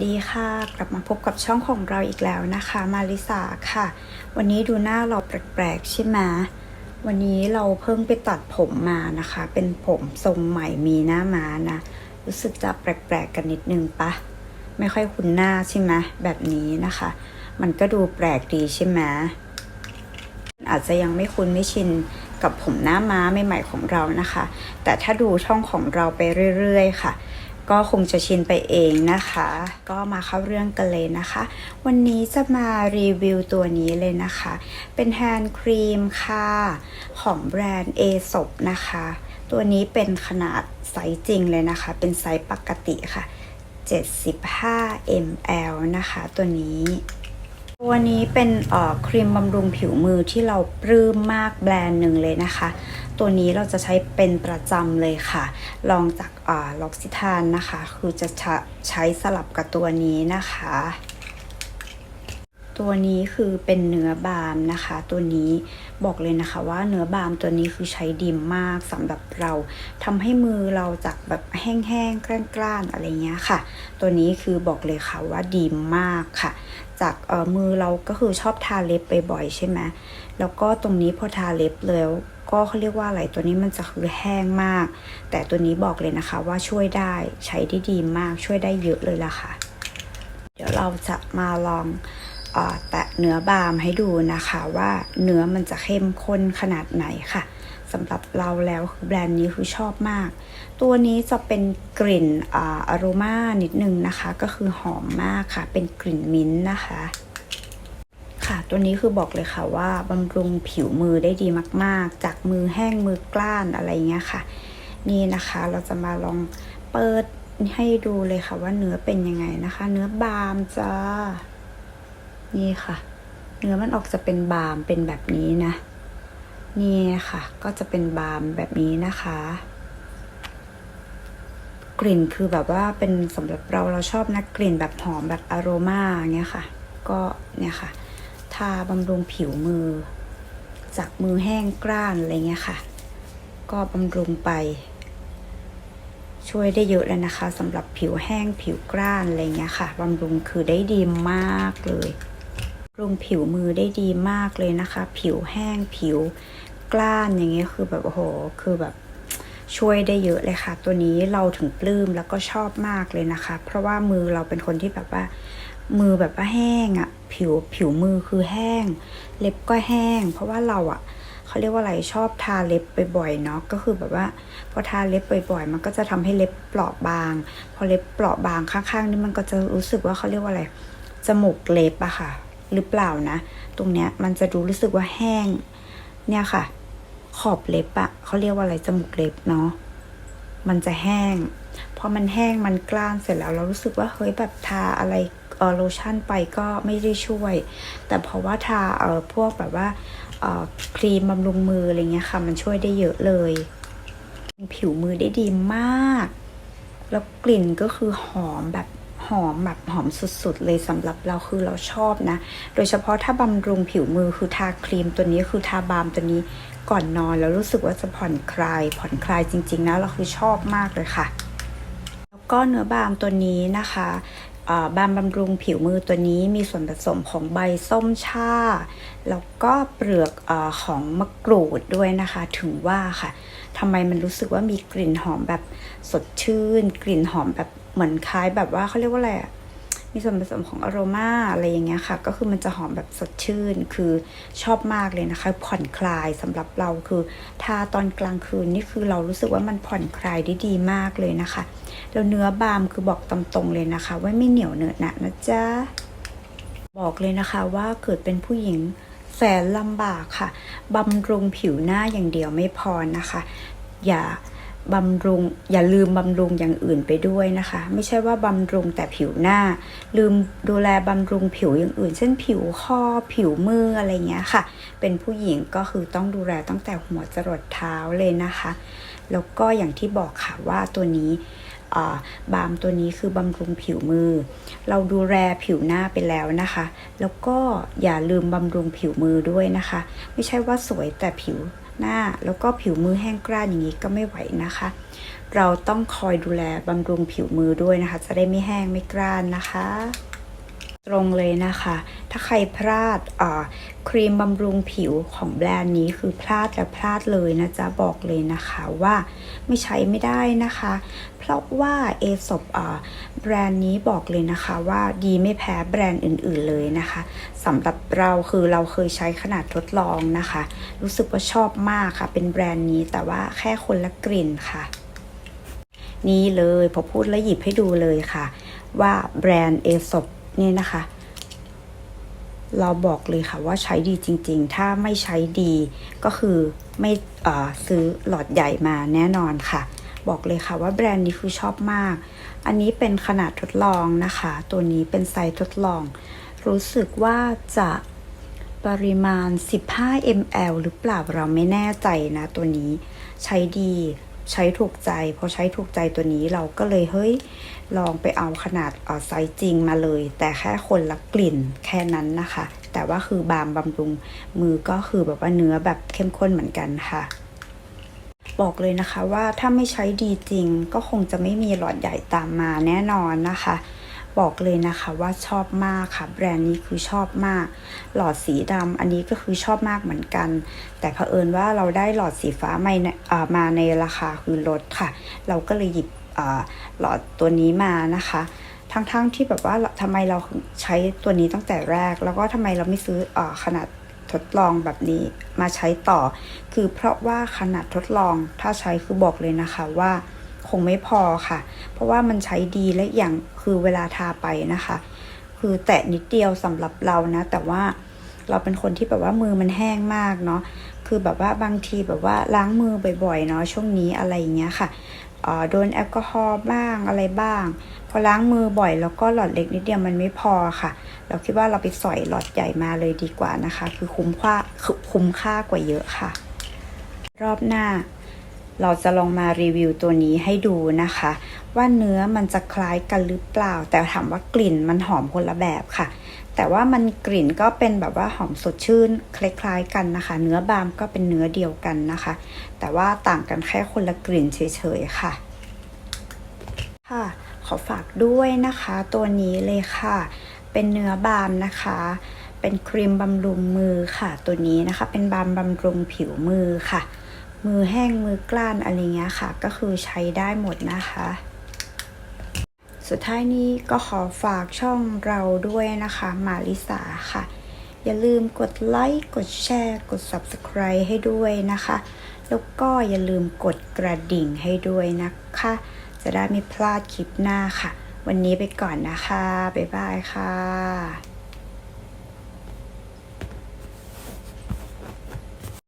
ดีค่ะ กลับมาพบกับช่องของเราอีกแล้วนะคะ มาริสาค่ะ วันนี้ดูหน้าเราแปลกๆใช่ไหมวันนี้เราเพิ่งไปตัดผมมานะคะ เป็นผมทรงใหม่มีหน้าม้านะ รู้สึกจะแปลกๆกันนิดนึงปะไม่ค่อยคุ้นหน้าใช่ไหมแบบนี้นะคะ มันก็ดูแปลกดีใช่ไหมอาจจะยังไม่คุ้นไม่ชินกับผมหน้าม้าใหม่ๆของเรานะคะ แต่ถ้าดูช่องของเราไปเรื่อย ๆ ค่ะ ก็คงจะชินไปเองนะคะ ก็มาเข้าเรื่องกันเลยนะคะ วันนี้จะมารีวิวตัวนี้เลยนะคะ เป็นแฮนด์ครีมค่ะ ของแบรนด์เอศบนะคะ ตัวนี้เป็นขนาดไซส์จริงเลยนะคะ เป็นไซส์ปกติค่ะ 75 ml นะคะตัวนี้ ตัวนี้เป็นออครีมบำรุงผิวมือที่เราปลื้มมากแบรนด์หนึ่งเลยนะคะ ตัวนี้เราจะใช้เป็นประจำเลยค่ะ ลองจากล็อกซิทานนะคะ คือจะใช้สลับกับตัวนี้นะคะ ตัวนี้คือเป็นเนื้อบาล์มนะคะ ตัวนี้บอกเลยนะคะว่าเนื้อบาล์มตัวนี้คือใช้ดีมากสำหรับเราทำให้มือเราจากแบบแห้งๆกร้านๆอะไรเงี้ยค่ะ ตัวนี้คือบอกเลยค่ะว่าดีมากค่ะ จากเอ่อมือเราก็คือชอบทาเล็บบ่อยๆใช่ไหมแล้วก็ตรงนี้พอทาเล็บแล้วก็เขาเรียกว่าอะไรตัวนี้มันจะคือแห้งมาก แต่ตัวนี้บอกเลยนะคะว่าช่วยได้ใช้ได้ดีมากช่วยได้เยอะเลยล่ะค่ะ เดี๋ยวเราจะมาลอง แตะเนื้อบาล์มให้ดูนะคะว่าเนื้อมันจะเข้มข้นขนาดไหนค่ะสำหรับเราแล้วคือแบรนด์นี้คือชอบมาก ตัวนี้จะเป็นกลิ่นอาอโรมานิดนึงนะคะ ก็คือหอมมากค่ะ เป็นกลิ่นมิ้นท์นะคะ ค่ะ ตัวนี้คือบอกเลยค่ะว่าบำรุงผิวมือได้ดีมาก ๆ จากมือแห้งมือกล้านอะไรเงี้ยค่ะ นี่นะคะเราจะมาลองเปิดให้ดูเลยค่ะว่าเนื้อเป็นยังไงนะคะ เนื้อบาล์มจ้า นี่ค่ะ เนื้อมันออกจะเป็นบาล์มเป็นแบบนี้นะ นี่ค่ะ ก็จะเป็นบาล์มแบบนี้นะคะ กลิ่นคือแบบว่าเป็นสำหรับเราเราชอบนะกลิ่นแบบหอมแบบอโรมาเงี้ยค่ะ ก็เนี่ยค่ะ ทาบำรุงผิวมือ จากมือแห้งกร้านอะไรเงี้ยค่ะ ก็บำรุงไปช่วยได้เยอะเลยนะคะสำหรับผิวแห้งผิวกร้านอะไรเงี้ยค่ะบำรุงคือได้ดีมากเลย บำรุงผิวมือได้ดีมากเลยนะคะ ผิวแห้งผิวกล้านอย่างเงี้ยคือแบบโอ้โหคือแบบช่วยได้เยอะเลยค่ะ ตัวนี้เราถึงปลื้มแล้วก็ชอบมากเลยนะคะ เพราะว่ามือเราเป็นคนที่แบบว่า มือแบบว่าแห้งอะ่ะ ผิวผิวมือคือแห้ง เล็บก็แห้ง เพราะว่าเราอะ่ะเขาเรียกว่าอะไรชอบทาเล็บบ่อยๆเนาะก็คือแบบว่าพอทาเล็บบ่อยๆ มันก็จะทำให้เล็บเปราะบาง พอเล็บเปราะบางข้างๆนี่มันก็จะรู้สึกว่าเขาเรียกว่าอะไรจมูกเล็บอะค่ะ หรือเปล่านะ ตรงเนี้ยมันจะดูรู้สึกว่าแห้ง เนี่ยค่ะ ขอบเล็บอะเขาเรียกว่าอะไรจมูกเล็บเนาะมันจะแห้งพอมันแห้งมันกล้านเสร็จแล้วเรารู้สึกว่าเฮ้ยแบบทาอะไรเออโลชั่นไปก็ไม่ได้ช่วย แต่เพราะว่าทาเออพวกแบบว่าเออครีมบำรุงมืออะไรเงี้ยค่ะ มันช่วยได้เยอะเลยผิวมือได้ดีมาก แล้วกลิ่นก็คือหอมแบบ หอมแบบหอมสุดๆ เลยสำหรับเราคือเราชอบนะ โดยเฉพาะถ้าบำรุงผิวมือคือทาครีมตัวนี้คือทาบามตัวนี้ก่อนนอนแล้วรู้สึกว่าจะผ่อนคลาย ผ่อนคลายจริงๆนะเราคือชอบมากเลยค่ะ แล้วก็เนื้อบามตัวนี้นะคะบามบำรุงผิวมือตัวนี้มีส่วนผสมของใบส้มชาแล้วก็เปลือกอของมะกรูดด้วยนะคะ ถึงว่าค่ะทำไมมันรู้สึกว่ามีกลิ่นหอมแบบสดชื่น กลิ่นหอมแบบ เหมือนคล้ายแบบว่าเขาเรียกว่าอะไรอะมีส่วนผสมของอโรมาอะไรอย่างเงี้ยค่ะ ก็คือมันจะหอมแบบสดชื่น คือชอบมากเลยนะคะ ผ่อนคลายสำหรับเราคือทาตอนกลางคืนนี่คือเรารู้สึกว่ามันผ่อนคลายได้ดีมากเลยนะคะ แล้วเนื้อบามคือบอกตามตรงเลยนะคะ ว่าไม่เหนียวเหนอะหนะนะจ๊ะ บอกเลยนะคะว่าเกิดเป็นผู้หญิงแสนลำบากค่ะบำรุงผิวหน้าอย่างเดียวไม่พอนะคะ อย่า บำรุงอย่าลืมบำรุงอย่างอื่นไปด้วยนะคะ ไม่ใช่ว่าบำรุงแต่ผิวหน้า ลืมดูแลบำรุงผิวอย่างอื่น เช่นผิวข้อผิวมืออะไรเงี้ยค่ะ เป็นผู้หญิงก็คือต้องดูแลตั้งแต่หัวจรดเท้าเลยนะคะ แล้วก็อย่างที่บอกค่ะว่าตัวนี้บาล์มตัวนี้คือบำรุงผิวมือ เราดูแลผิวหน้าไปแล้วนะคะ แล้วก็อย่าลืมบำรุงผิวมือด้วยนะคะ ไม่ใช่ว่าสวยแต่ผิว หน้าแล้วก็ผิวมือแห้งกร้านอย่างนี้ก็ไม่ไหวนะคะ เราต้องคอยดูแลบำรุงผิวมือด้วยนะคะ จะได้ไม่แห้งไม่กร้านนะคะ ตรงเลยนะคะ ถ้าใครพลาดครีมบำรุงผิวของแบรนด์นี้คือพลาดและพลาดเลยนะจ๊ะ บอกเลยนะคะว่าไม่ใช้ไม่ได้นะคะ เพราะว่าเอซบอ่าแบรนด์นี้บอกเลยนะคะว่าดีไม่แพ้แบรนด์อื่น ๆเลยนะคะสำหรับเราคือเราเคยใช้ขนาดทดลองนะคะ รู้สึกว่าชอบมากค่ะ เป็นแบรนด์นี้แต่ว่าแค่คนละกลิ่นค่ะ นี่เลยพอพูดแล้วหยิบให้ดูเลยค่ะ ว่าแบรนด์เอซบ นี่นะคะ เราบอกเลยค่ะว่าใช้ดีจริง ๆ ถ้าไม่ใช้ดีก็คือไม่ซื้อหลอดใหญ่มาแน่นอนค่ะ บอกเลยค่ะว่าแบรนด์นี้คือชอบมาก อันนี้เป็นขนาดทดลองนะคะ ตัวนี้เป็นไซส์ทดลอง รู้สึกว่าจะปริมาณ 15 ml หรือเปล่าเราไม่แน่ใจนะตัวนี้ใช้ดี ใช้ถูกใจ พอใช้ถูกใจตัวนี้เราก็เลยเฮ้ยลองไปเอาขนาดไซส์จริงมาเลย แต่แค่คนละกลิ่นแค่นั้นนะคะ แต่ว่าคือบามบำรุงมือก็คือแบบว่าเนื้อแบบเข้มข้นเหมือนกันค่ะบอกเลยนะคะว่าถ้าไม่ใช้ดีจริงก็คงจะไม่มีหลอดใหญ่ตามมาแน่นอนนะคะ บอกเลยนะคะว่าชอบมากค่ะ แบรนด์นี้คือชอบมาก หลอดสีดำอันนี้ก็คือชอบมากเหมือนกัน แต่เผอิญว่าเราได้หลอดสีฟ้ามาในอ่มาในราคาคือลดค่ะ เราก็เลยหยิบหลอดตัวนี้มานะคะทั้งๆทที่แบบว่าทำไมเราใช้ตัวนี้ตั้งแต่แรก แล้วก็ทำไมเราไม่ซื้ออขนาดทดลองแบบนี้มาใช้ต่อ คือเพราะว่าขนาดทดลองถ้าใช้คือบอกเลยนะคะว่า คงไม่พอค่ะ เพราะว่ามันใช้ดีและอย่างคือเวลาทาไปนะคะ คือแตะนิดเดียวสำหรับเรานะ แต่ว่าเราเป็นคนที่แบบว่ามือมันแห้งมากเนาะคือแบบว่าบางทีแบบว่าล้างมือบ่อยๆเนาะช่วงนี้อะไรอย่างเงี้ยค่ะโดนแอลกอฮอล์บ้างอะไรบ้าง พอล้างมือบ่อยแล้วก็หลอดเล็กนิดเดียวมันไม่พอค่ะ เราคิดว่าเราไปสอยหลอดใหญ่มาเลยดีกว่านะคะ คือคุ้มค่าคือคุ้มค่ากว่าเยอะค่ะ รอบหน้า เราจะลองมารีวิวตัวนี้ให้ดูนะคะ ว่าเนื้อมันจะคล้ายกันหรือเปล่า แต่ถามว่ากลิ่นมันหอมคนละแบบค่ะ แต่ว่ามันกลิ่นก็เป็นแบบว่าหอมสดชื่นคล้ายๆกันนะคะ เนื้อบามก็เป็นเนื้อเดียวกันนะคะ แต่ว่าต่างกันแค่คนละกลิ่นเฉยๆค่ะค่ะ ขอฝากด้วยนะคะ ตัวนี้เลยค่ะ เป็นเนื้อบามนะคะเป็นครีมบำรุงมือค่ะ ตัวนี้นะคะ เป็นบามบำรุงผิวมือค่ะ มือแห้งมือกล้านอะไรเงี้ยค่ะ ก็คือใช้ได้หมดนะคะ สุดท้ายนี้ก็ขอฝากช่องเราด้วยนะคะ มาริสาค่ะ อย่าลืมกดไลค์กดแชร์กด Subscribe ให้ด้วยนะคะ แล้วก็อย่าลืมกดกระดิ่งให้ด้วยนะคะ จะได้ไม่พลาดคลิปหน้าค่ะ วันนี้ไปก่อนนะคะ บ๊ายบายค่ะ